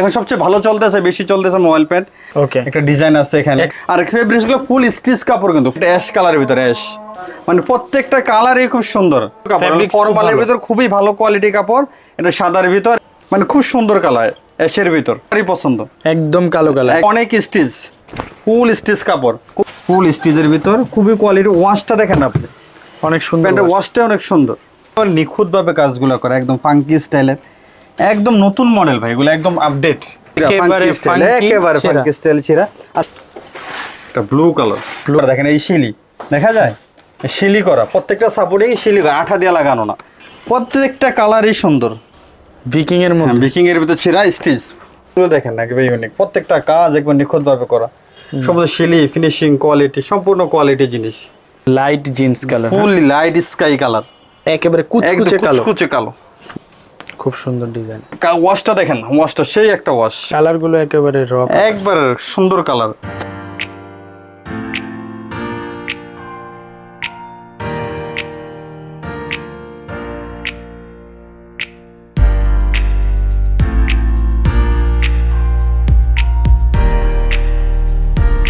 এখন সবচেয়ে ভালো চলতেছে বেশি চলতেছে মোবাইল প্যান্ট ওকে একটা ডিজাইন আছে এখানে। আর ফেব্রিক্সগুলো ফুল স্টিচ কাপড় কিন্তু অ্যাশ কালারের ভিতরে অ্যাশ মানে প্রত্যেকটা কালারই খুব সুন্দর। খুব ফর্মালের ভিতর খুবই ভালো কোয়ালিটি কাপড় এটা সাদার ভিতর মানে খুব সুন্দর কালার অ্যাশের ভিতর খুবই পছন্দ। একদম কালো কালার অনেক স্টিচ ফুল স্টিচ কাপড় ফুল স্টিচের ভিতর খুবই কোয়ালিটি ওয়াশটা দেখেন আপনি। অনেক সুন্দর ওয়াশটা অনেক সুন্দর। নিখুঁত ভাবে কাজগুলো করে একদম ফাঙ্কি স্টাইলের একদম নতুন মডেল ভাই এগুলো একদম আপডেট একেবারে funky একেবারে ছেঁড়া। ফাঙ্কি স্টাইল ছিরা আর একটা ব্লু কালার ব্লু দেখেন এই শিলি। দেখা যায়? এই শিলি করা। প্রত্যেকটা সাপোর্টিং শিলি করা। আঠা দিয়ে লাগানো না। প্রত্যেকটা কালারই সুন্দর। ভিকিং এর হ্যাঁ মধ্যে বিকিং এর ভিতরে ছিঁড়া স্টিচ এগুলো দেখেন না একেবারে ইউনিক প্রত্যেকটা কাজ একবার নিখুঁত ভাবে করা সমস্ত শিলি ফিনিশিং কোয়ালিটি সম্পূর্ণ কোয়ালিটি জিনিস। Light jeans colour full light sky colour একেবারে কুচকুচে কালো। কুচকুচে কালো। খুব সুন্দর ডিজাইন। কা- ওয়াশটা দেখেন ওয়াশটা সেই একটা ওয়াশ কালারগুলো একেবারে র একবার সুন্দর কালার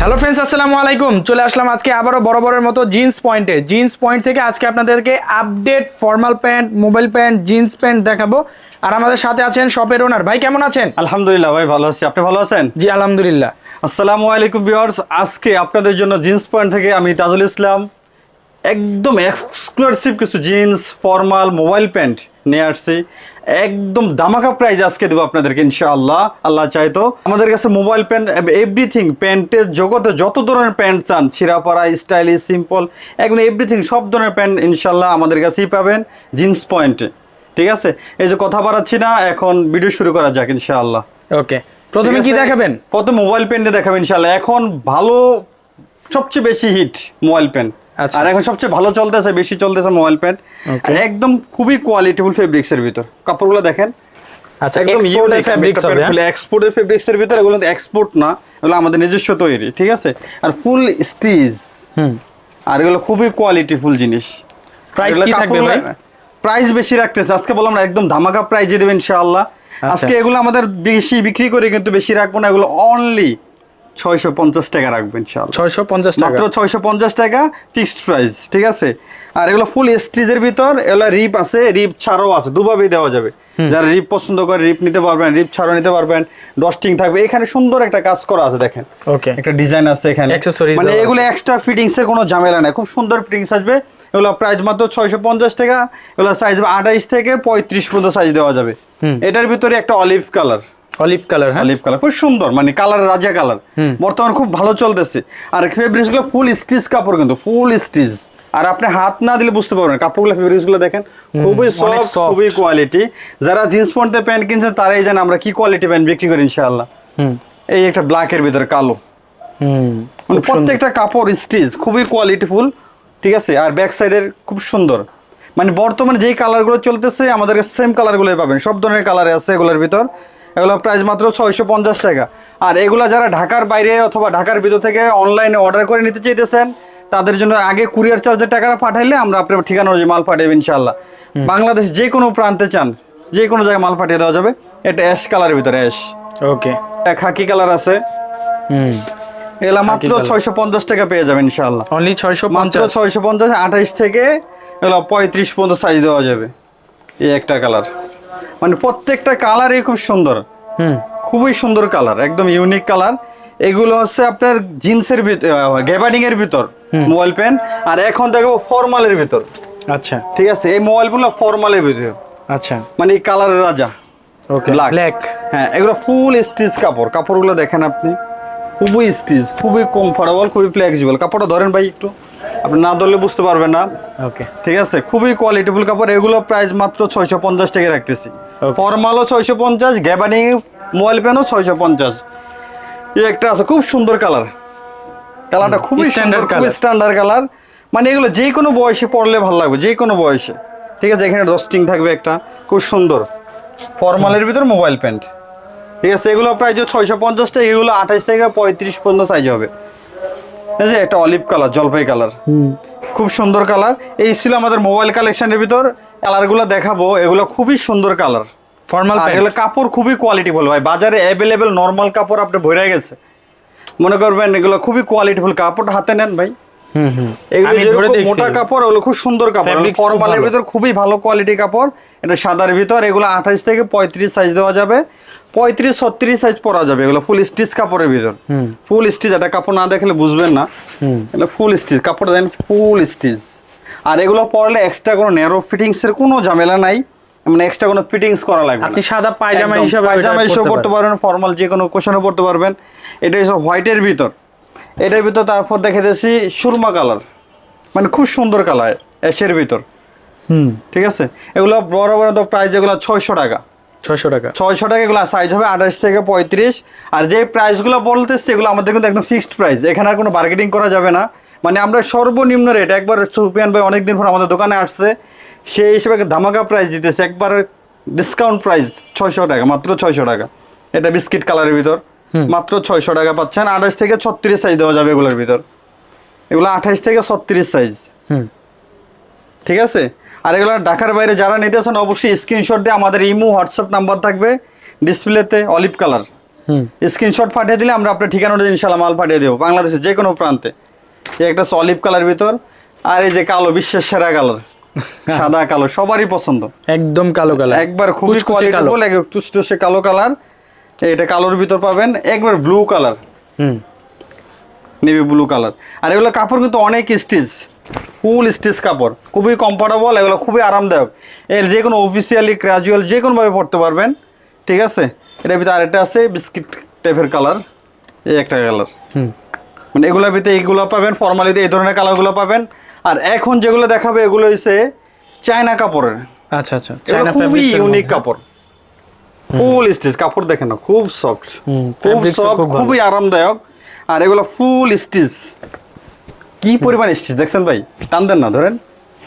হ্যালো ফ্রেন্ডস আসসালামু আলাইকুম। চলে আসলাম আজকে আবারও বরাবরের মতো জিন্স পয়েন্টে জিন্স পয়েন্ট থেকে আজকে আপনাদেরকে update formal pant mobile pant jeans pant দেখাবো। আর আমাদের সাথে আছেন শপের ওনার ভাই কেমন আছেন? আলহামদুলিল্লাহ ভাই ভালো আছি। আপনি ভালো আছেন? জি আলহামদুলিল্লাহ। আসসালামু আলাইকুম ভিউয়ার্স আজকে আপনাদের জন্য জিন্স পয়েন্ট থেকে আমি তাজুল ইসলাম। একদম এক্সক্লুসিভ কিছু জিন্স ফর্মাল মোবাইল প্যান্ট নিয়ে আসছি। একদম দামাকা প্রাইজ আজকে দেবো আপনাদেরকে ইনশাআল্লাহ। আল্লাহ চাইতো আমাদের কাছে মোবাইল প্যান্ট এভরিথিং প্যান্টের জগতে যত ধরনের প্যান্ট চান ছিঁড়াপাড়া স্টাইলিশ সিম্পল একদম এভরিথিং সব ধরনের প্যান্ট ইনশাল্লাহ আমাদের কাছেই পাবেন জিন্স পয়েন্টে ঠিক আছে? এই যে কথা বাড়াচ্ছি না এখন ভিডিও শুরু করা যাক ইনশাআল্লাহ। ওকে প্রথমে কি দেখাবেন? প্রথমে মোবাইল পেনটা দেখাবেন ইনশাআল্লাহ। এখন ভালো সবচেয়ে বেশি হিট মোবাইল পেন আচ্ছা। আর এখন সবচেয়ে ভালো চলতেছে বেশি চলতেছে মোবাইল Okay. একদম খুবই কোয়ালিটিফুল ফেব্রিক্স এর ভিতর। কাপড়গুলো দেখেন। আচ্ছা একদম এক্সপোর্টের ফ্যাব্রিক্স হবে হ্যাঁ? এক্সপোর্টের ফেব্রিক্স এর ভিতর এগুলো এক্সপোর্ট না। এগুলো আমাদের নিজস্ব তৈরি ঠিক আছে? আর ফুল স্টিচ হুম। আর এগুলো খুবই কোয়ালিটিফুল জিনিস। Price কি থাকবে ভাই? প্রাইস বেশি রাখতেছে। আজকে বললাম না একদম ধামাকা প্রাইজে দেবেন ইনশাআল্লাহ। আচ্ছা। আজকে এগুলো আমাদের বেশি বিক্রি করে কিন্তু বেশি রাখব না এগুলো অনলি ছয়শো পঞ্চাশ টাকা রাখব ইনশাআল্লাহ। ছয়শো পঞ্চাশ টাকা? মাত্র ছয়শো পঞ্চাশ টাকা ফিক্সড প্রাইস ঠিক আছে? আর এগুলো ফুল স্টিজের ভিতর এগুলো রিপ আছে রিপ ছাড়াও আছে দুভাবেই দেওয়া যাবে। যারা রিপ পছন্দ করে রিপ নিতে পারবেন রিপ ছাড়াও নিতে পারবেন ডস্টিং থাকবে। এখানে সুন্দর একটা কাজ করা আছে দেখেন। ওকে একটা ডিজাইন আছে এখানে। মানে এগুলো এক্সট্রা ফিটিংস এর কোনো ঝামেলা নাই। খুব সুন্দর ফিটিংস আসবে। এগুলো প্রাইস মাত্র ছয়শো পঞ্চাশ টাকা। এগুলো সাইজ আঠাইশ থেকে পঁয়ত্রিশ পর্যন্ত সাইজ দেওয়া যাবে। এটার ভিতরে একটা অলিভ কালার অলিভ কালার হ্যাঁ? অলিভ কালার খুব সুন্দর মানে কালার রাজা কালার। বর্তমানে খুব ভালো চলতেছে। আর ফেব্রিক্সগুলো ফুল স্টিচ কাপড় কিন্তু ফুল স্টিচ আর আপনি হাত না দিলে বুঝতে পারবেন কাপড়গুলো ফেব্রিক্সগুলো দেখেন খুবই সফট খুবই কোয়ালিটি যারা জিন্স পয়েন্টে প্যান্ট কিনছেন তারাই জানেন আমরা কি কোয়ালিটি প্যান্ট বিক্রি করি ইনশাআল্লাহ। এই একটা ব্ল্যাকের ভিতরে কালো। মানে প্রত্যেকটা কাপড় স্টিচ খুবই কোয়ালিটিফুল ঠিক আছে? আর ব্যাক সাইডের খুব সুন্দর। মানে বর্তমানে যেই কালারগুলো চলতেছে আমাদের সেম কালারগুলোই পাবেন। সব ধরনের কালারে আছে এগুলোর ভিতর। এগুলো প্রাইস মাত্র ছয়শো পঞ্চাশ টাকা। আর এগুলো যারা ঢাকার বাইরে অথবা ঢাকার ভিতর থেকে অনলাইনে অর্ডার করে নিতে চাইতেছেন তাদের জন্য আগে কুরিয়ার চার্জের টাকাটা পাঠাইলে আমরা আপনার ঠিকানা অনুযায়ী মাল পাঠিয়ে ইনশাল্লাহ বাংলাদেশ যে কোনো প্রান্তে চান যে কোনো জায়গায় মাল পাঠিয়ে দেওয়া যাবে। এটা অ্যাশ কালারের ভিতরে অ্যাশ ওকে খাকি কালার আছে। হুম। এগুলা মাত্র ছয়শো পঞ্চাশ টাকা পেয়ে যাবেন ইনশাল্লাহ অনলি ছয়শো মাত্র ছয়শো পঞ্চাশ আঠাইশ থেকে এগুলো পঁয়ত্রিশ পর্যন্ত সাইজ দেওয়া যাবে। এই একটা কালার মানে প্রত্যেকটা কালারই খুব সুন্দর। হুম। খুবই সুন্দর কালার একদম ইউনিক কালার এগুলো হচ্ছে আপনার জিন্সের গ্যাবার্ডিং এর ভিতর মোবাইল পেন আর এখন দেখো ফর্মালের ভিতর। আচ্ছা। ঠিক আছে এই মোবাইলগুলো ফর্মালের ভিতর। আচ্ছা। মানে কালারের রাজা। ওকে। ব্ল্যাক হ্যাঁ এগুলো ফুল স্টিচ কাপড়। কাপড়গুলো দেখেন আপনি। খুবই স্টিচ খুবই কমফোর্টেবল খুবই ফ্লেক্সিবল কাপড়টা ধরেন ভাই একটু আপনি না ধরলে বুঝতে পারবেন না। ওকে ঠিক আছে? খুবই কোয়ালিটিফুল কাপড় এগুলো প্রাইস মাত্র ছয়শো পঞ্চাশ টাকা রাখতেছি. ফর্মালও ছয়শো পঞ্চাশ গ্যাবানিং মোবাইল পেনও ছয়শো পঞ্চাশ। এই একটা আছে খুব সুন্দর কালার কালারটা খুবই স্ট্যান্ডার্ড খুবই স্ট্যান্ডার্ড কালার মানে এগুলো যে কোনো বয়সে পড়লে ভালো লাগবে যে কোনো বয়সে। ঠিক আছে? এখানে ডস্টিং থাকবে একটা খুব সুন্দর। ফর্মালের ভিতর মোবাইল প্যান্ট ঠিক আছে এগুলো প্রাইস ছয়শো পঞ্চাশ টাকা এগুলো আঠাশ থেকে পঁয়ত্রিশ পর্যন্ত সাইজ হবে। এই যে একটা অলিভ কালার জলপাই কালার খুব সুন্দর কালার এই ছিল আমাদের মোবাইল কালেকশনের ভিতর। কালারগুলো দেখাবো এগুলো খুবই সুন্দর কালার ফর্মাল এগুলো কাপড় খুবই কোয়ালিটিফুল ভাই বাজারে অ্যাভেলেবেল নর্মাল কাপড় আপনি ভরে গেছে। মনে করবেন এগুলো খুবই কোয়ালিটিফুল কাপড় হাতে নেন ভাই। মোটা কাপড় ওগুলো খুব সুন্দর কাপড়। ফর্মালের ভিতর খুবই ভালো কোয়ালিটি কাপড়। এটা সাদার ভিতর এগুলো আঠাশ থেকে পঁয়ত্রিশ সাইজ দেওয়া যাবে। পঁয়ত্রিশ ছত্রিশ সাইজ পরা যাবে। এগুলো ফুল স্টিচ কাপড়ের ভিতর। ফুল স্টিচ এটা কাপড় না দেখলে বুঝবেন না। এগুলো ফুল স্টিচ কাপড় দেন ফুল স্টিচ আর এগুলো পরলে এক্সট্রা কোনো ন্যারো ফিটিংস এর কোনো ঝামেলা নাই। মানে এক্সট্রা কোনো ফিটিংস করা লাগবে। আপনি সাদা পায়জামা হিসাবে পায়জামা হিসেবে পড়তে পারবেন ফর্মাল যে কোনো কোশনও পড়তে পারবেন। এটা হচ্ছে হোয়াইটের ভিতর। এটার ভিতর তারপর দেখে দিয়েছি সুরমা কালার মানে খুব সুন্দর কালার অ্যাশের ভিতর। হুম। ঠিক আছে? এগুলো বড় বড় তো প্রাইস যেগুলো ছয়শো টাকা। ছয়শো টাকা। ছয়শো টাকা এগুলো সাইজ হবে আঠাশ থেকে পঁয়ত্রিশ। আর যে প্রাইসগুলো বলতেছে সেগুলো আমাদের কিন্তু একদম ফিক্সড প্রাইস এখানে আর কোনো বার্গেটিং করা যাবে না। মানে আমরা সর্বনিম্ন রেট একবার সুপিয়ান ভাই অনেকদিন পর আমাদের দোকানে আসছে সেই হিসেবে ধামাকা প্রাইস দিতেছে একবার ডিসকাউন্ট প্রাইস ছয়শো টাকা মাত্র ছয়শো টাকা। এটা বিস্কিট কালারের ভিতর। মাত্র ছয়শো টাকা পাচ্ছেন। আঠাশ থেকে ছত্রিশ সাইজ দেওয়া যাবে এগুলোর ভিতর। এগুলো আঠাশ থেকে ছত্রিশ সাইজ ঠিক আছে? আর এগুলো ঢাকার বাইরে যারা নিতেছেন অবশ্যই স্ক্রিনশট দিয়ে আমাদের ইমো হোয়াটসঅ্যাপ নাম্বার থাকবে। ডিসপ্লেতে অলিভ কালার হুম। স্ক্রিনশট পাঠিয়ে দিলে আমরা আপনার ঠিকানা অনুযায়ী ইনশাল্লাহ মাল পাঠিয়ে দেবো বাংলাদেশের যে কোনো প্রান্তে। এই একটা অলিভ কালার ভিতর। আর এই যে কালো বিশ্বের সেরা কালার সাদা কালো সবারই পছন্দ। একদম কালো কালার একবার খুবই কুচকুচে কালো। কোয়ালিটি টুসটুসে কালো কালার এটা কালোর ভিতর পাবেন একবার blue colour hmm. Navy blue colour আর এগুলো কাপড় কিন্তু অনেক স্টিচ ফুল স্টিচ কাপড় খুবই কমফোর্টেবল এগুলো খুবই আরামদায়ক। এর যে কোনো অফিসিয়ালি ক্র্যাজুয়াল যে কোনোভাবে পড়তে পারবেন ঠিক আছে? এটার ভিতরে আরেকটা আছে বিস্কিট টাইপের কালার এই একটা কালার হুম। মানে এগুলোর ভিতরে এইগুলো পাবেন ফর্মালিতে এই ধরনের কালারগুলো পাবেন। আর এখন যেগুলো দেখাবে এগুলো হচ্ছে চায়না কাপড়ের। আচ্ছা আচ্ছা চায়না খুবই ইউনিক কাপড়। ফুল স্টিচ কাপড় দেখেন না খুব সফট খুব সফট খুবই আরামদায়ক। আর এগুলো ফুল স্টিচ। কি পরিমাণ স্টিচ দেখছেন ভাই? টান দেন না ধরেন।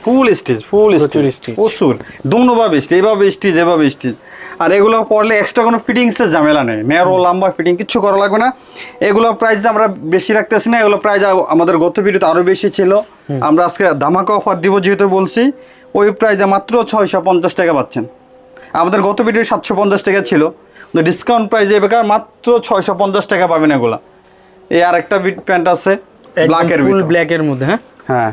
Full stitch full stitch. প্রচুর দুমনোভাবে স্টিচ এইভাবে স্টিচ এভাবে স্টিচ। আর এগুলো পরলে এক্সট্রা কোনো ফিটিংসের ঝামেলা নেই। ন্যারো লম্বা ফিটিং কিছু করা লাগবে না। এগুলো প্রাইস আমরা বেশি রাখতেছি না। এগুলো প্রাইস আমাদের গত ভিডিওতে আরও বেশি ছিল। আমরা আজকে ধামাকা অফার দিব যেহেতু বলছি। ওই প্রাইসে মাত্র ছয়শো পঞ্চাশ টাকা পাচ্ছেন। আমাদের গত ভিডিও সাতশো পঞ্চাশ টাকা ছিল। ডিসকাউন্ট প্রাইসে বেকার মাত্র ছয়শো পঞ্চাশ টাকা পাবেন এগুলা। এই আরেকটা বিট প্যান্ট আছে। ব্ল্যাকের ভিতর। ব্ল্যাকের মধ্যে হ্যাঁ? হ্যাঁ।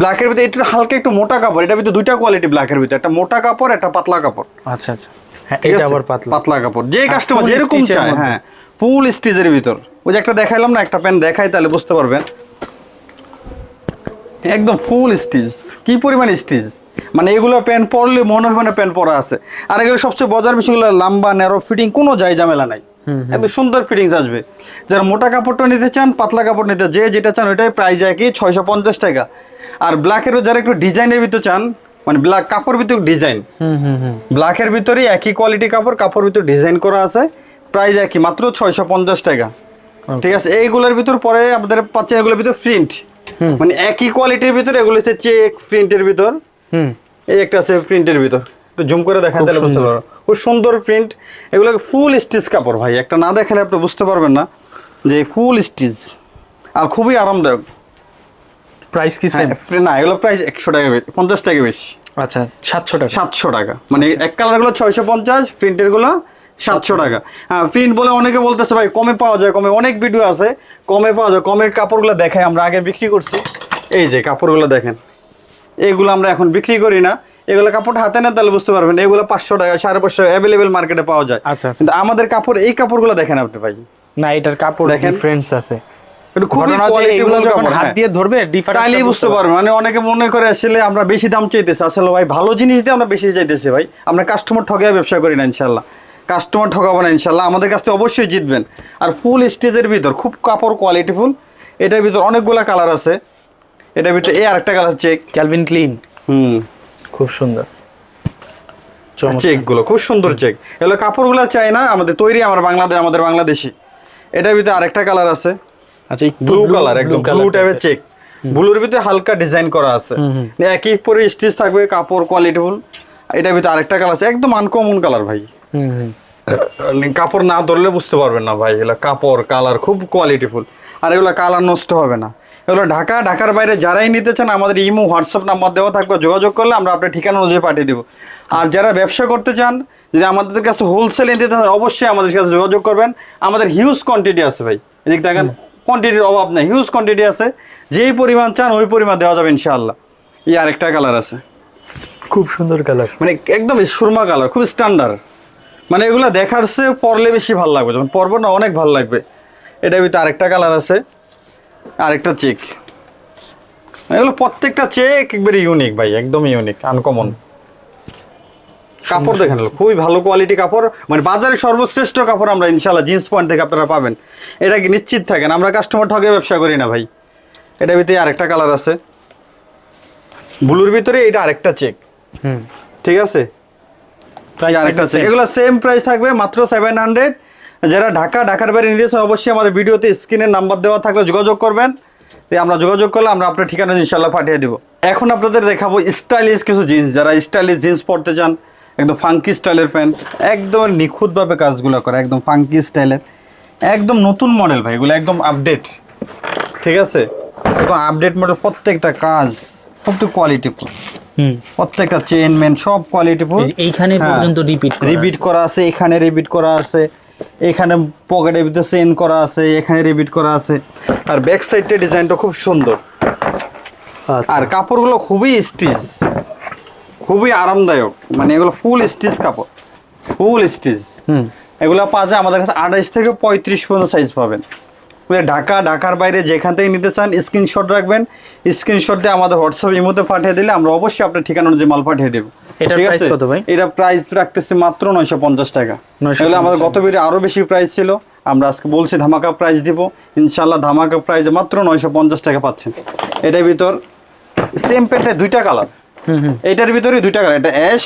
ব্ল্যাকের ভিতরে একটু হালকা একটু মোটা কাপড় এটা ভিতরে দুইটা কোয়ালিটি ব্ল্যাকের ভিতরে একটা মোটা কাপড় একটা পাতলা কাপড়। আচ্ছা আচ্ছা। হ্যাঁ এটা আবার পাতলা। পাতলা কাপড়। যে কাস্টমার যেরকম চায় হ্যাঁ ফুল স্টিচের ভিতর। ওই যে একটা দেখাইলাম না একটা প্যান্ট দেখাই তাহলে বুঝতে পারবেন। একদম ফুল স্টিচ কি পরিমাণ স্টিচ মানে এগুলো প্যান্ট পরলে মনে হবে না প্যান্ট পরা আছে। আর এগুলো সবচেয়ে বজার বিষয়গুলো লম্বা ন্যারো ফিটিং কোনো যায় ঝামেলা নাই। একদম সুন্দর ফিটিংস আসবে। যারা মোটা কাপড়টা নিতে চান পাতলা কাপড় নিতে যে যেটা চান ওইটাই প্রাইস যায় কি ছয়শো পঞ্চাশ টাকা। আর ব্ল্যাকেরও যারা একটু ডিজাইনের ভিতর চান মানে ব্ল্যাক কাপড় ভিতর ডিজাইন হুম হুম হুম। ব্ল্যাকের ভিতরে একই কোয়ালিটি কাপড় কাপড় ভিতরে ডিজাইন করা আছে প্রাইস একই মাত্র ছয়শো পঞ্চাশ টাকা। ঠিক আছে এইগুলোর ভিতর পরে আমাদের পাচ্ছেন এগুলোর ভিতর প্রিন্ট মানে একই কোয়ালিটির ভিতরে এগুলো হচ্ছে চেক প্রিন্টের ভিতর। হুম। এই একটা আছে প্রিন্টের ভিতর। একটু জুম করে দেখা খুব তাহলে বুঝতে। পারব। খুব সুন্দর প্রিন্ট এগুলো ফুল স্টিচ কাপড় ভাই। একটা না দেখালে আপনি বুঝতে পারবেন না যে ফুল স্টিচ আর খুবই আরামদায়ক। প্রাইস কি সেম হ্যাঁ, না এগুলো প্রাইস একশো টাকা বেশি পঞ্চাশ টাকা বেশি। আচ্ছা সাতশো টাকা। সাতশো টাকা। মানে এক কালারগুলো ছয়শো পঞ্চাশ প্রিন্টেরগুলো সাতশো টাকা। হ্যাঁ প্রিন্ট বলে অনেকে বলতেছে ভাই কমে পাওয়া যায় কমে অনেক ভিডিও আছে। কমে পাওয়া যায় কমের কাপড়গুলো দেখাই আমরা আগে বিক্রি করছি। এই যে কাপড়গুলো দেখেন। এইগুলো আমরা এখন বিক্রি করি না। এগুলো কাপড় হাতে না তাহলে বুঝতে পারবেন এগুলো পাঁচশো টাকা সাড়ে পাঁচশো অ্যাভেলেবেল মার্কেটে পাওয়া যায়। আচ্ছা, আচ্ছা। কিন্তু আমাদের কাপড় এই কাপড়গুলো দেখেন আপনি ভাই। না এটার কাপড় দেখেন। ডিফারেন্স আছে। হ্যাঁ। বুঝতে পারবেন। মানে অনেকে মনে করে আসলে আমরা বেশি দাম চাইতেছি। আসলে ভাই ভালো জিনিস দিয়ে আমরা বেশি চাইতেছি ভাই। আমরা কাস্টমার ঠকায় ব্যবসা করি না ইনশাল্লাহ কাস্টমার ঠকাবো না ইনশাল্লাহ আমাদের কাছ থেকে অবশ্যই জিতবেন। আর ফুল স্টেজের ভিতর খুব কাপড় কোয়ালিটি ফুল এটার ভিতর অনেকগুলা কালার আছে। এটার ভিতরে এই আরেকটা কালার চেক ক্যালভিন ক্লিন হুম। খুব সুন্দর। চমৎকার। চেকগুলো খুব সুন্দর চেক। এগুলো কাপড়গুলো চাই না আমাদের তৈরি আমার বাংলাদেশ আমাদের বাংলাদেশি। এটার ভিতরে আরেকটা কালার আছে। আচ্ছা ব্লু কালার একদম ব্লু টাইপের চেক ব্লুর ভিতরে হালকা ডিজাইন করা আছে। একই পরে স্টিচ থাকবে কাপড় কোয়ালিটিফুল এটার ভিতরে আরেকটা কালার আছে একদম আনকমন কালার ভাই। মানে কাপড় না ধরলে বুঝতে পারবেন না ভাই এগুলো কাপড় কালার খুব কোয়ালিটিফুল আর এগুলো কালার নষ্ট হবে না। এগুলো ঢাকা ঢাকার বাইরে যারাই নিতে চান আমাদের ইমো হোয়াটসঅ্যাপ নাম্বার দেওয়া থাকবে যোগাযোগ করলে আমরা আপনার ঠিকানা অনুযায়ী পাঠিয়ে দেবো। আর যারা ব্যবসা করতে চান যদি আমাদের কাছে হোলসেল নিতে চান অবশ্যই আমাদের কাছে যোগাযোগ করবেন। আমাদের হিউজ কোয়ান্টিটি আছে ভাই। এদিক দেখেন কোয়ান্টিটির অভাব নেই হিউজ কোয়ান্টিটি আছে। যেই পরিমাণ চান ওই পরিমাণ দেওয়া যাবে ইনশাআল্লাহ। এই আরেকটা কালার আছে। খুব সুন্দর কালার মানে একদম সুরমা কালার খুব স্ট্যান্ডার্ড মানে এগুলো দেখার চেয়ে পরলে বেশি ভালো লাগবে যখন পরব না অনেক ভালো লাগবে। এটা ভিতরে আরেকটা কালার আছে। আরেকটা চেক। এগুলো প্রত্যেকটা চেক একবারে ইউনিক ভাই একদম ইউনিক আনকমন কাপড় দেখেন খুবই ভালো কোয়ালিটি কাপড়। মানে বাজারে সর্বশ্রেষ্ঠ কাপড় আমরা ইনশাল্লাহ জিন্স পয়েন্ট থেকে আপনারা পাবেন। এটা কি নিশ্চিত থাকেন? আমরা কাস্টমার ঠগে ব্যবসা করি না ভাই। এটার ভিতরে আরেকটা কালার আছে। ব্লুর ভিতরে এটা আরেকটা চেক। হুম। ঠিক আছে? আরেকটা আছে এগুলো সেম প্রাইস থাকবে মাত্র সেভেন হান্ড্রেড যারা ঢাকা ঢাকার বাইরে নিতেছেন অবশ্যই আমাদের ভিডিওতে স্ক্রিনের নাম্বার দেওয়া থাকলে যোগাযোগ করবেন। আমরা যোগাযোগ করলে আমরা আপনার ঠিকানা ইনশাল্লাহ পাঠিয়ে দেবো। এখন আপনাদের দেখাবো স্টাইলিশ কিছু জিন্স। যারা স্টাইলিশ জিন্স পরতে চান একদম ফাঙ্কি স্টাইলের প্যান্ট একদম নিখুঁতভাবে কাজগুলো করে একদম ফাঙ্কি স্টাইলের। একদম নতুন মডেল ভাই এগুলো একদম আপডেট ঠিক আছে? একদম আপডেট মডেল প্রত্যেকটা কাজ সব তো কোয়ালিটিফুল প্রত্যেকটা চেন মেন সব কোয়ালিটিফুল এই এইখানে হ্যাঁ। পর্যন্ত রিপিট রিপিট করা আছে এখানে রিপিট করা আছে। এখানে পকেটের ভিতরে চেন করা আছে এখানে রিপিট করা আছে। আর ব্যাক সাইডের ডিজাইনটা খুব সুন্দর। আর কাপড়গুলো খুবই স্টিচ খুবই আরামদায়ক। মানে এগুলো ফুল স্টিচ কাপড় ফুল স্টিচ হুম। এগুলো পাওয়া যায় আমাদের কাছে আঠাইশ থেকে পঁয়ত্রিশ পর্যন্ত সাইজ পাবেন। ঢাকা ঢাকার বাইরে যেখান থেকে নিতে চান স্ক্রিনশট রাখবেন। স্ক্রিনশট দিয়ে আমাদের হোয়াটসঅ্যাপ ইমোতে পাঠিয়ে দিলে আমরা অবশ্যই আপনার ঠিকানা অনুযায়ী মাল পাঠিয়ে দেবো। কত ভাই? এটা প্রাইস রাখতেছে মাত্র নয়শো পঞ্চাশ টাকা। 950 এগুলো আমাদের গত ভিডিও আরও বেশি প্রাইস ছিল। আমরা আজকে বলছি ধামাকা প্রাইস দিব। ধামাকা প্রাইস মাত্র নয়শো পঞ্চাশ টাকা পাচ্ছেন। এটার ভিতর সেম প্যান্টে দুইটা কালার হুম হুম। এটার ভিতরে দুইটা কালার এটা অ্যাশ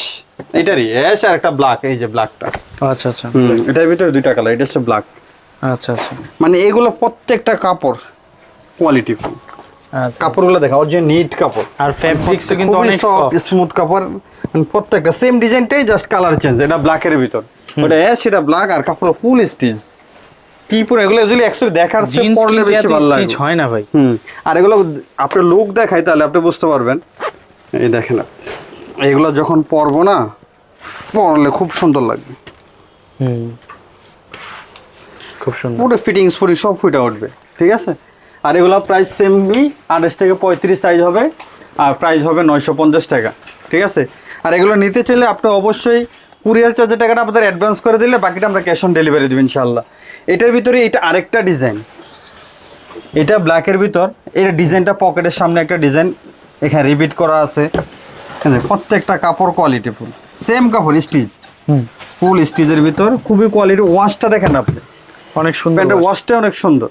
এটারই অ্যাশ আর একটা ব্ল্যাক এই যে ব্ল্যাকটা আচ্ছা আচ্ছা। এটার ভিতরে দুইটা কালার এটা হচ্ছে ব্ল্যাক আচ্ছা আচ্ছা। মানে এগুলো প্রত্যেকটা কাপড় কোয়ালিটি আচ্ছা কাপড়গুলো দেখা ওর যে নিট কাপড়। আর ফ্যাব্রিক্সও কিন্তু অনেক সফট স্মুথ কাপড়। প্রত্যেকটা সেম ডিজাইনটাই জাস্ট কালার চেঞ্জ এটা ব্ল্যাকের ভিতর। ওটা অ্যাশ সেটা ব্ল্যাক আর কাপড় ফুল স্টিচ কি পুরো এগুলো যদি অ্যাকচুয়ালি দেখার কিন্তু বেশি ভালো লাগে। হয় না ভাই। হুম আর এগুলো আপনার লুক দেখাই তাহলে আপনি বুঝতে পারবেন। এই দেখেন এগুলো যখন পরবো না পরলে খুব সুন্দর লাগবে। হুম। খুব সুন্দর। পুরো ফিটিংস ফুটি সব ফুটে উঠবে ঠিক আছে? আর এগুলো প্রাইস সেমই আঠাশ থেকে পঁয়ত্রিশ সাইজ হবে আর প্রাইস হবে নয়শো পঞ্চাশ টাকা ঠিক আছে? আর এগুলো নিতে চাইলে আপনি অবশ্যই কুরিয়ার চার্জের টাকাটা আপনাদের অ্যাডভান্স করে দিলে বাকিটা আমরা ক্যাশ অন ডেলিভারি দেবো ইনশাল্লাহ এটার ভিতরে এটা আরেকটা ডিজাইন এটা ব্ল্যাকের ভিতর। এটা ডিজাইনটা পকেটের সামনে একটা ডিজাইন এখানে রিপিট করা আছে? প্রত্যেকটা কাপড় কোয়ালিটি ফুল সেম কাপড় স্টিচ ফুল স্টিচের ভিতর খুবই কোয়ালিটি ওয়াশটা দেখেন আপনি। অনেক সুন্দর প্যান্টের ওয়াশটা অনেক সুন্দর।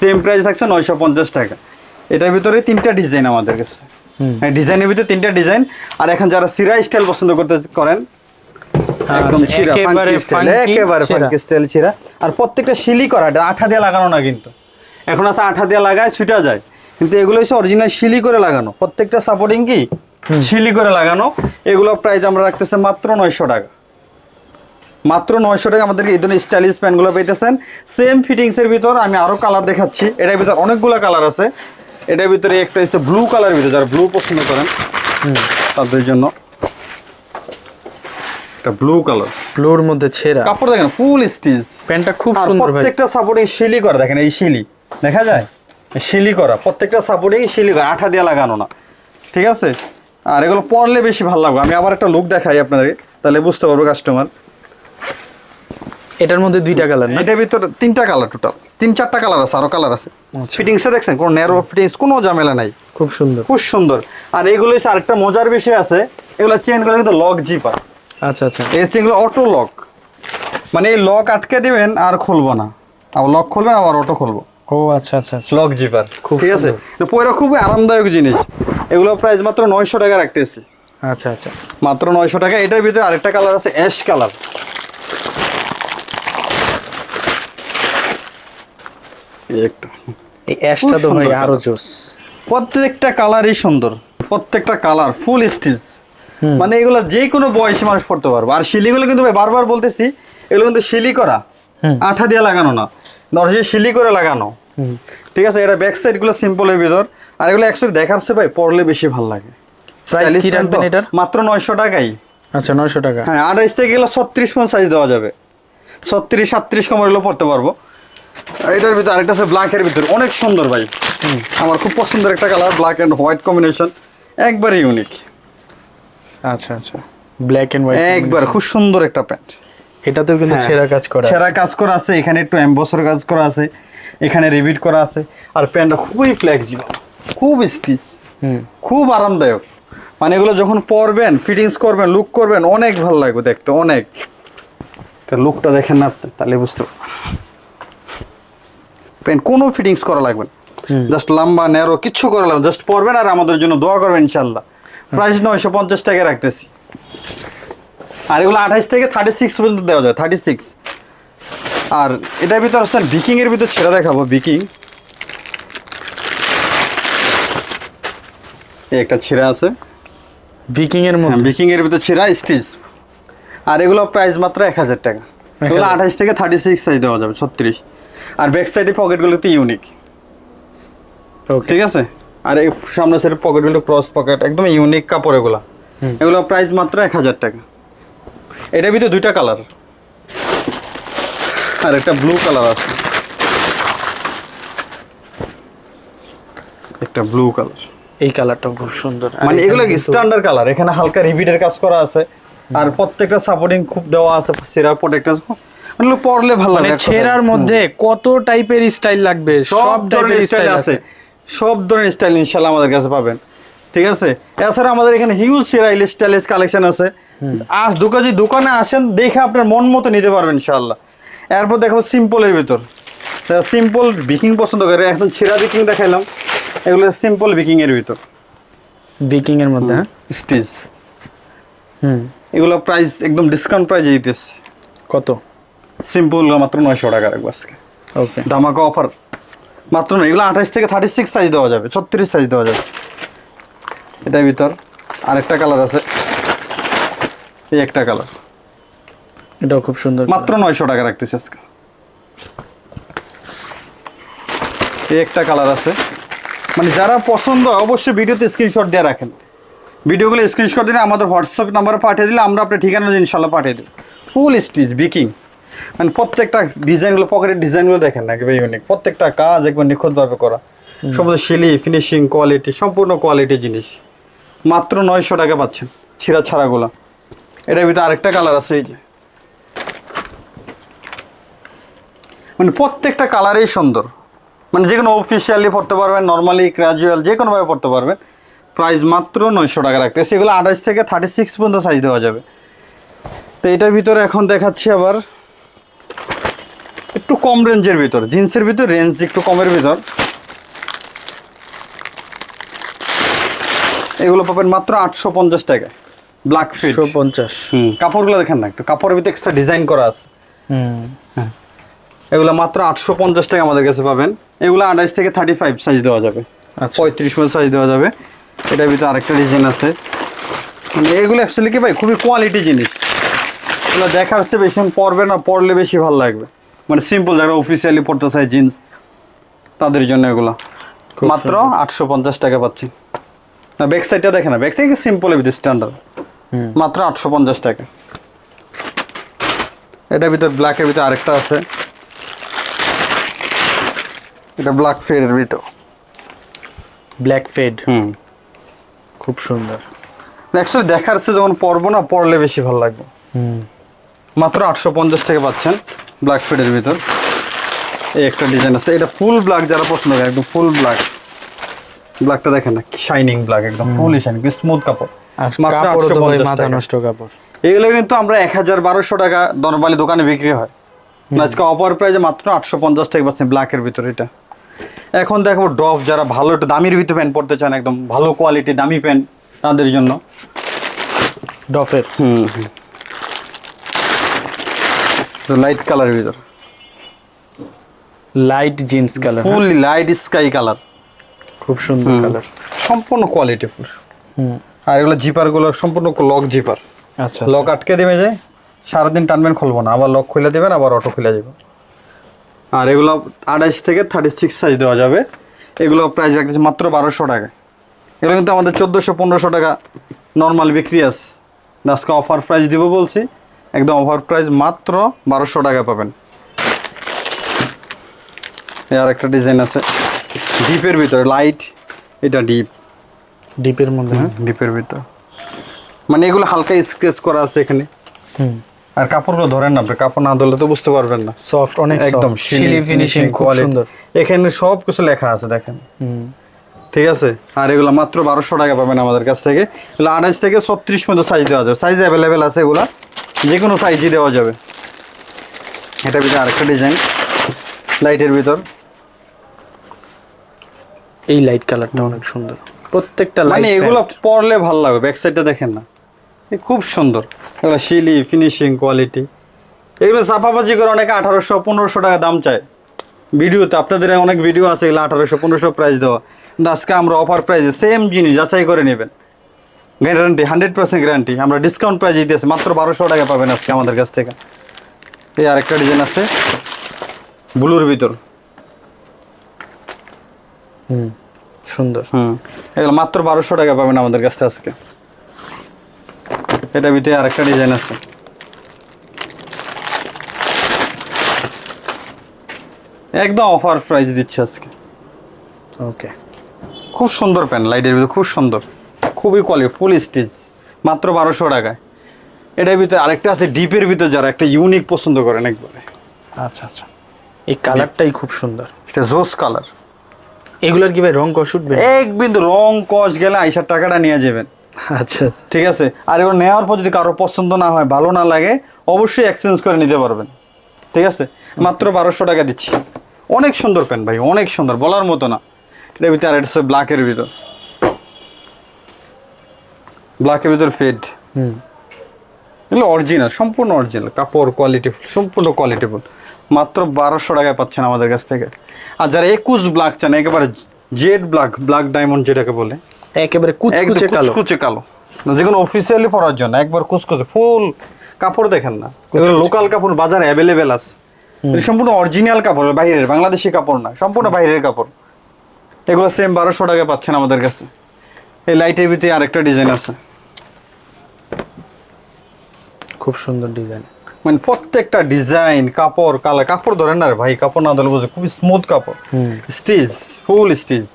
সেম প্রাইস থাকছে নয়শো পঞ্চাশ টাকা। এটার ভিতরে তিনটা ডিজাইন আমাদের কাছে। ডিজাইনের ভিতরে তিনটা ডিজাইন আর এখন যারা সিরা স্টাইল পছন্দ করতে করেন একদম আচ্ছা, ফাঙ্কি স্টাইল একেবারে। ফাঙ্কি স্টাইল আর প্রত্যেকটা শিলি করা আঠা দিয়ে লাগানো না কিন্তু। এখন আছে আঠা দিয়ে লাগায় ছুটা যায়। কিন্তু এগুলো হচ্ছে অরিজিনাল শিলি করে লাগানো। প্রত্যেকটা সাপোর্টিং কি? শিলি করে লাগানো। এগুলো প্রাইস আমরা রাখতেছে মাত্র নয়শো টাকা। মাত্র নয়শো টাকা আমাদেরকে এই ধরনের স্টাইলিশ প্যান্টগুলো পেতেছেন। সেম ফিটিংসের ভিতর আমি আরও কালার দেখাচ্ছি। এটার ভিতর অনেকগুলো কালার আছে। এটার ভিতরে একটা হচ্ছে ব্লু কালার ভিতরে যারা ব্লু পছন্দ করেন তাদের জন্য একটা ব্লু কালার ব্লুর মধ্যে ছেঁড়া। কাপড় দেখেন ফুল স্টিচ প্যান্টটা খুব সুন্দর ভাই। প্রত্যেকটা সাপোর্টিং শিলি করা দেখেন এই শিলি দেখা যায়? শিলি করা প্রত্যেকটা সাপোর্টিং শিলি করা আঠা দিয়ে লাগানো না। ঠিক আছে? আর এগুলো পরলে বেশি ভালো লাগবে। আমি আবার একটা লুক দেখাই আপনাদের তাহলে বুঝতে পারব কাস্টমার এটার মধ্যে দুইটা কালার না? এটার ভিতরে তিনটা কালার টোটাল তিন চারটা কালার আছে আরও কালার আছে। আচ্ছা। ফিটিংসে দেখছেন কোনো ন্যারো ফিটিংস কোনো ঝামেলা নাই। খুব সুন্দর। খুব সুন্দর। আর এগুলো হচ্ছে আরেকটা মজার বিষয় আছে এগুলো চেনগুলো কিন্তু লক জিপার আচ্ছা আচ্ছা। এই চেনগুলো অটো লক মানে এই লক আটকে দিবেন আর খুলবো না। আবার লক খুলবেন আবার অটো খুলবো। ও আচ্ছা আচ্ছা আচ্ছা। লক জিপার খুব ঠিক আছে? তো পয়রা খুবই আরামদায়ক জিনিস। এগুলো প্রাইস মাত্র নয়শো টাকা রাখতেছি। আচ্ছা আচ্ছা। মাত্র নয়শো টাকা। এটার ভিতরে আরেকটা কালার আছে অ্যাশ কালার এই অ্যাশটা তো ভাই আরও জোস। প্রত্যেকটা কালারই সুন্দর। প্রত্যেকটা কালার ফুল স্টিচ মানে এগুলো যে কোনো বয়সী মানুষ পড়তে পারবে। আর শিলিগুলো কিন্তু ভাই বারবার বলতেছি এগুলো কিন্তু শিলি করা। আঠা দিয়ে লাগানো না। দরজে শিলি করে লাগানো। ঠিক আছে এটা ব্যাক সাইডগুলো সিম্পলের ভিতর। আর এগুলো অ্যাকচুয়ালি দেখাচ্ছে ভাই পরলে বেশি ভালো লাগে। মাত্র নয়শো টাকাই। আচ্ছা নয়শো টাকা। হ্যাঁ আঠাইশ থেকে গেলে ছত্রিশ পর্যন্ত সাইজ দেওয়া যাবে। ছত্রিশ সাতত্রিশ কমর এগুলো পড়তে পারব। এটার ভিতরে আরেকটা আছে ব্ল্যাকের ভিতরে। অনেক সুন্দর ভাই। আমার খুব পছন্দের একটা colour black and white combination একবারে ইউনিক আচ্ছা আচ্ছা। ব্ল্যাক এন্ড হোয়াইট একবার খুব সুন্দর একটা প্যান্ট এটাতেও কিন্তু হ্যাঁ। ছেঁড়া কাজ করা ছেঁড়া কাজ করা আছে এখানে একটু এম্বসের কাজ করা আছে এখানে রিপিট করা আছে। আর প্যান্টটা খুবই ফ্লেক্সিবল খুব স্টিচ হুম। খুব আরামদায়ক। মানে এগুলো যখন পরবেন ফিটিংস করবেন লুক করবেন অনেক ভালো লাগবে দেখতে অনেক। লুকটা দেখেন না তাহলে বুঝতে পারবেন। প্যান্ট কোনো ফিটিংস করা লাগবে না। জাস্ট লম্বা ন্যারো কিচ্ছু করা লাগবে জাস্ট পরবেন আর আমাদের জন্য দোয়া করবেন ইনশাল্লাহ প্রাইস নয়শো পঞ্চাশ টাকা রাখতেছি। আর এগুলো আঠাইশ থেকে থার্টি সিক্স পর্যন্ত দেওয়া যায় থার্টি সিক্স আর এটার ভিতর আসছেন বিকিং এর ভিতর ছেড়ে দেখাবো বিকিং একটা ছিঁড়া আছে। ভিকিং এর হ্যাঁ মধ্যে বিকিং এর ভিতর ছিঁড়া স্টিচ আর এগুলো প্রাইস মাত্র এক হাজার টাকা। এগুলো 1000 আঠাইশ থেকে থার্টি সিক্স সাইজ দেওয়া যাবে ছত্রিশ। আর ব্যাক সাইডে পকেটগুলো তো ইউনিক ঠিক আছে? আর এই সামনে সাইডের পকেটগুলো ক্রস পকেট একদম ইউনিক কাপড় এগুলো। এগুলো প্রাইস মাত্র এক হাজার টাকা। এটার ভিতরে দুইটা কালার আর একটা ব্লু কালার আছে। একটা ব্লু কালার এই কালারটা খুব সুন্দর। মানে এগুলো স্ট্যান্ডার্ড কালার এখানে হালকা রিপিটের কাজ করা আছে। আর প্রত্যেকটা সাপোর্টিং খুব দেওয়া আছে। সিরা মানে এগুলো পরলে ভালো মানে লাগে ছেঁড়ার মধ্যে কত টাইপের স্টাইল লাগবে? সব ধরনের স্টাইল আছে। সব ধরনের স্টাইল ইনশাল্লাহ আমাদের কাছে পাবেন। ঠিক আছে? এছাড়া আমাদের এখানে হিউজ সিরাইল স্টাইলিশ কালেকশন আছে। আজ দোকানে যদি দোকানে আসেন দেখে আপনার মন মতো নিতে পারবেন ইনশাল্লাহ। এরপর দেখাবো সিম্পলের ভিতর। সিম্পল বিকিং পছন্দ করে। এখন ছেঁড়া বিকিং দেখাইলাম। এগুলো সিম্পল বিকিং এর ভিতর। ভিকিং এর মধ্যে হ্যাঁ? স্টিচ হুম। এগুলো প্রাইস একদম ডিসকাউন্ট প্রাইজে দিতেছে। কত? সিম্পল মাত্র নয়শো টাকা রাখব আজকে। ওকে ধামাকা অফার মাত্র নয় এগুলো আঠাশ থেকে থার্টি সিক্স সাইজ দেওয়া যাবে ছত্রিশ সাইজ দেওয়া যাবে। এটার ভিতর আরেকটা কালার আছে। এই একটা কালার এটাও খুব সুন্দর মাত্র নয়শো টাকা রাখতেছি আজকে। এই একটা কালার আছে। মানে যারা পছন্দ হয় অবশ্যই ভিডিওতে স্ক্রিনশট দিয়ে রাখেন। ভিডিওগুলো স্ক্রিনশট দিলে আমাদের হোয়াটসঅ্যাপ নাম্বারে পাঠিয়ে দিলে আমরা আপনার ঠিকানা ইনশাল্লাহ পাঠিয়ে দেবো। ফুল স্টিচ বিকিং মানে প্রত্যেকটা ডিজাইনগুলো পকেটের ডিজাইনগুলো দেখেন না একেবারে ইউনিক প্রত্যেকটা কাজ একবার নিখুঁতভাবে করা। সমস্ত শিলি ফিনিশিং কোয়ালিটি সম্পূর্ণ কোয়ালিটি জিনিস। মাত্র নয়শো টাকা পাচ্ছেন ছিঁড়া ছাড়াগুলো। এটার ভিতরে আরেকটা কালার আছে এই যে। মানে প্রত্যেকটা কালারই সুন্দর। মানে যে কোনো অফিসিয়ালি পড়তে পারবেন নর্মালি ক্র্যাজুয়াল যে কোনোভাবে পড়তে পারবেন। প্রাইস মাত্র নয়শো টাকা রাখতে সেগুলো আঠাশ থেকে থার্টি সিক্স পর্যন্ত সাইজ দেওয়া যাবে। তো এটার ভিতরে এখন দেখাচ্ছি আবার একটু কম রেঞ্জের ভিতর জিন্সের ভিতর রেঞ্জ একটু কমের ভিতর। এগুলো পাবেন মাত্র আটশো পঞ্চাশ টাকা। ব্ল্যাক ফিট পঞ্চাশ। হুম। কাপড়গুলো দেখেন না একটু কাপড়ের ভিতরে এক্সট্রা ডিজাইন করা আছে। হুম। এগুলো মাত্র আটশো পঞ্চাশ টাকা আমাদের কাছে পাবেন। এগুলো আঠাইশ থেকে থার্টি ফাইভ সাইজ দেওয়া যাবে। আচ্ছা। পঁয়ত্রিশ মতো সাইজ দেওয়া যাবে। এটার ভিতরে আরেকটা ডিজাইন আছে। মানে এগুলো অ্যাকচুয়ালি কি ভাই খুবই কোয়ালিটি জিনিস। এগুলো দেখা হচ্ছে বেশি পরবে না পরলে বেশি ভালো লাগবে। মানে সিম্পল যারা অফিসিয়ালি পড়তে চায় জিন্স তাদের জন্য এগুলো। মাত্র আটশো পঞ্চাশ টাকা পাচ্ছি। না ব্যাক সাইডটা দেখে না ব্যাক সাইড সিম্পল ভিতরে স্ট্যান্ডার্ড মাত্র আটশো পঞ্চাশ টাকা। এটার ভিতর ব্ল্যাকের ভিতরে আরেকটা আছে। এটা ব্ল্যাক ফেয়ারের ভিতর। ব্ল্যাক ফেড হুম। খুব সুন্দর। অ্যাকচুয়ালি দেখার যখন পরবো না পরলে বেশি ভালো লাগবে। হুম। মাত্র আটশো পঞ্চাশ টাকা পাচ্ছেন। ব্ল্যাক ফেডের ভিতর। এই একটা ডিজাইন আছে। এটা ফুল ব্ল্যাক যারা পছন্দ করে একদম ফুল ব্ল্যাক ব্ল্যাকটা দেখেন না শাইনিং ব্ল্যাক একদম ফুল শাইনিং স্মুথ কাপড়। মাত্র কাপড় তো 850 টাকা। নষ্ট কাপড়। এগুলো কিন্তু আমরা এক হাজার বারোশো টাকা নর্মালি দোকানে বিক্রি হয়। আজকে অপার প্রাইজে মাত্র আটশো পঞ্চাশ টাকা পাচ্ছেন ব্ল্যাকের ভিতরে এটা। এখন দেখো ডফ যারা ভালো একটা দামির ভিতরে প্যান্ট পরতে চান একদম ভালো কোয়ালিটি দামি প্যান্ট তাদের জন্য। ডফের হুম। লাইট কালারের ভিতর। Light jeans colour full light sky colour খুব সুন্দর কালার সম্পূর্ণ কোয়ালিটি ফুল হুম। আর এগুলো জিপারগুলো সম্পূর্ণ লক জিপার আচ্ছা লক আটকে দেবে যে সারাদিন টানবেন খুলবো না আবার লক খুলে দেবেন আবার অটো খুলে দেবে আর এগুলো আঠাইশ থেকে থার্টি সিক্স সাইজ দেওয়া যাবে। এগুলো প্রাইস রাখতেছে মাত্র বারোশো টাকা। এগুলো কিন্তু আমাদের চোদ্দোশো পনেরোশো টাকা নর্মাল বিক্রি আছে। আজকে অফার প্রাইস দিব বলছি। একদম অফার প্রাইস মাত্র বারোশো টাকা পাবেন। আর একটা ডিজাইন আছে। ডিপের ভিতরে লাইট এটা ডিপ ডিপের মধ্যে হ্যাঁ ডিপের ভিতর। মানে এগুলো হালকা স্কেচ করা আছে এখানে। আর কাপড়গুলো ধরেন না আপনি কাপড় না ধরলে তো বুঝতে পারবেন না। সফট অনেক একদম শিলি ফিনিশিং খুব সুন্দর। এখানে সব কিছু লেখা আছে দেখেন। হুম। ঠিক আছে? আর এগুলো মাত্র বারোশো টাকা পাবেন আমাদের কাছ থেকে। এগুলো আঠাশ থেকে ছত্রিশ পর্যন্ত সাইজ দেওয়া যাবে। সাইজ অ্যাভেলেবেল আছে এগুলো। যে কোনো সাইজই দেওয়া যাবে। এটা ভিতরে আরেকটা ডিজাইন লাইটের ভিতর। এই লাইট কালারটা অনেক সুন্দর। প্রত্যেকটা মানে এগুলো পরলে ভালো লাগবে ব্যাক সাইডটা দেখেন না। খুব সুন্দর। এগুলো শিলি ফিনিশিং কোয়ালিটি এগুলো চাপাবাজি করে অনেকে আঠারোশো পনেরোশো টাকা দাম চায়। ভিডিওতে আপনাদের অনেক ভিডিও আছে এগুলো আঠারোশো পনেরোশো প্রাইস দেওয়া। কিন্তু আজকে আমরা অফার প্রাইসে সেম জিনিস যাচাই করে নেবেন। Guarantee hundred percent guarantee. আমরা ডিসকাউন্ট প্রাইস দিতেছি মাত্র বারোশো টাকা পাবেন আজকে আমাদের কাছ থেকে। এই আরেকটা ডিজাইন আছে ব্লুর ভিতর। হুম সুন্দর। হুম এগুলো মাত্র বারোশো টাকা পাবেন আমাদের কাছ থেকে আজকে। এটা ভিতরে আরেকটা ডিজাইন আছে। একদম অফার প্রাইস দিচ্ছে আজকে। ওকে খুব সুন্দর প্যান লাইটের ভিতরে খুব সুন্দর। খুবই কোয়ালিটি ফুল স্টিচ মাত্র বারোশো টাকায়। এটার ভিতরে আরেকটা আছে ডিপের ভিতরে যারা একটা ইউনিক পছন্দ করেন একবারে। আচ্ছা আচ্ছা। এই কালারটাই খুব সুন্দর। সেটা জোস কালার এগুলোর কি ভাই রং কষ উঠবে? এক বিন্দু রং কস গেলে আইসার টাকাটা নিয়ে যাবেন। আচ্ছা আচ্ছা। ঠিক আছে? আর এগুলো নেওয়ার পর যদি কারও পছন্দ না হয় ভালো না লাগে অবশ্যই এক্সচেঞ্জ করে নিতে পারবেন। ঠিক আছে? মাত্র বারোশো টাকা দিচ্ছি। অনেক সুন্দর প্যান্ট ভাই অনেক সুন্দর বলার মতো না। এটার ভিতরে আর এটা ব্ল্যাকের ভিতর। ব্ল্যাকের ভিতর ফেড হুম। এগুলো অরিজিনাল সম্পূর্ণ অরিজিনাল কাপড় কোয়ালিটি সম্পূর্ণ কোয়ালিটিফুল মাত্র বারোশো টাকায় পাচ্ছেন আমাদের কাছ থেকে। আর যারা একুশ ব্ল্যাক চান একেবারে জেড ব্ল্যাক ব্ল্যাক ডায়মন্ড যেটাকে বলে একেবারে কুচকুচে কালো। কুচকুচে কালো। যে কোনো অফিসিয়ালি পরার জন্য একবার কুচকুচে ফুল কাপড় দেখেন না। লোকাল কাপড় বাজারে অ্যাভেলেবেল আছে। সম্পূর্ণ অরিজিনাল কাপড় বাইরের বাংলাদেশি কাপড় না সম্পূর্ণ বাইরের কাপড়। এগুলো সেম বারোশো টাকা পাচ্ছেন আমাদের কাছে। এই লাইটের ভিতরে আরেকটা ডিজাইন আছে। খুব সুন্দর ডিজাইন মানে প্রত্যেকটা ডিজাইন কাপড় কালার কাপড় ধরেন না ভাই কাপড় না ধরলে বুঝে খুবই স্মুথ কাপড়। স্টিচ ফুল স্টিচ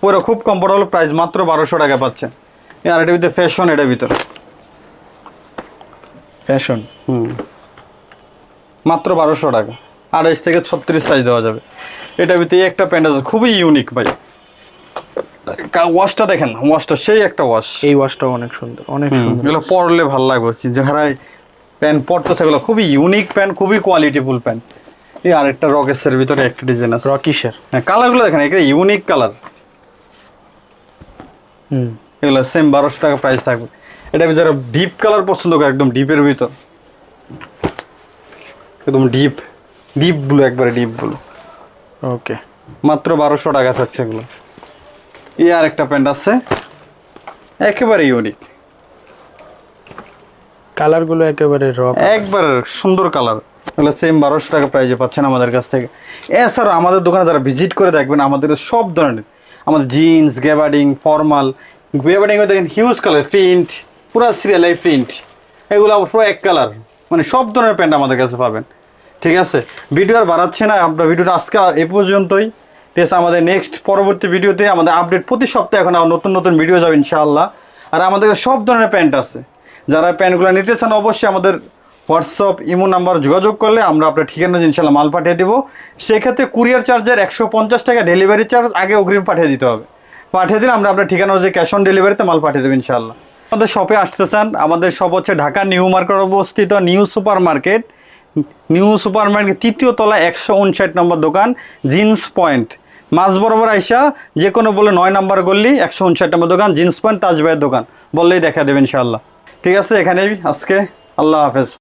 পুরো খুব কমফোর্টেবল প্রাইস মাত্র বারোশো টাকা পাচ্ছেন। আর এটা ভিতরে ফ্যাশন এটা ভিতরে। ফ্যাশন হুম। মাত্র বারোশো টাকা। আড়াইশ থেকে ছত্রিশ সাইজ দেওয়া যাবে। এটা ভিতরে একটা প্যান্ট আছে খুবই ইউনিক ভাই। ওয়াশটা দেখেন ওয়াশটা সেই একটা ওয়াশ এই ওয়াশটাও অনেক সুন্দর অনেক সুন্দর। এগুলো পরলে ভালো লাগবে। যারা প্যান্ট পরতেছে এগুলো খুবই ইউনিক প্যান্ট খুবই কোয়ালিটিফুল প্যান্ট। এই আরেকটা রকেসের ভিতরে একটা ডিজাইন আছে। রকিশের। হ্যাঁ কালারগুলো দেখেন এগুলো ইউনিক কালার। হুম। এগুলো সেম বারোশো টাকা প্রাইস থাকবে। এটা ভিতরে ডিপ কালার পছন্দ করে একদম ডিপের ভিতর। একদম ডিপ ডিপ ব্লু একবারে ডিপ ব্লু ওকে মাত্র বারোশো টাকা থাকছে এগুলো। এই আর একটা প্যান্ট আছে। একেবারে ইউনিক কালারগুলো একেবারে রক একবার সুন্দর কালার এগুলো সেম বারোশো টাকা প্রাইজে পাচ্ছেন আমাদের কাছ থেকে। এছাড়াও আমাদের দোকানে যারা ভিজিট করে দেখবেন আমাদের সব ধরনের আমাদের জিন্স গ্যাবার্ডিং ফর্মাল গ্যাবার্ডিং দেখেন হিউজ কালার প্রিন্ট পুরো সিরিয়াল এই প্রিন্ট এগুলো পুরো এক কালার মানে সব ধরনের প্যান্ট আমাদের কাছে পাবেন। ঠিক আছে? ভিডিও আর বাড়াচ্ছে না আমরা ভিডিওটা আজকে এ পর্যন্তই। আছে আমাদের নেক্সট পরবর্তী ভিডিওতে আমাদের আপডেট প্রতি সপ্তাহে এখন আবার নতুন নতুন ভিডিও যাবে ইনশাআল্লাহ। আর আমাদের সব ধরনের প্যান্ট আছে। যারা প্যান্টগুলো নিতে চান অবশ্যই আমাদের হোয়াটসঅ্যাপ ইমো নাম্বার যোগাযোগ করলে আমরা আপনার ঠিকানা ইনশাল্লাহ মাল পাঠিয়ে দেবো। সেক্ষেত্রে কুরিয়ার চার্জের একশো পঞ্চাশ টাকা ডেলিভারি চার্জ আগে অগ্রিম পাঠিয়ে দিতে হবে। পাঠিয়ে দিলে আমরা আপনার ঠিকানা যে ক্যাশ অন ডেলিভারিতে মাল পাঠিয়ে দেবো ইনশাল্লাহ আমাদের শপে আসতে চান, আমাদের শপ হচ্ছে ঢাকা নিউ মার্কেট অবস্থিত new super market new super market তৃতীয় তলা একশো উনষাট নম্বর দোকান, জিন্স পয়েন্ট। মাঝ বরাবর আইসা যে কোনো বলে নয় নাম্বার গল্লি একশো উনষাট নম্বর দোকান, জিন্স প্যান্ট, তাজবাইয়ের দোকান। বললেই দেখা দেবেন ইনশাআল্লাহ। ঠিক আছে, এখানেই আজকে আল্লাহ হাফেজ।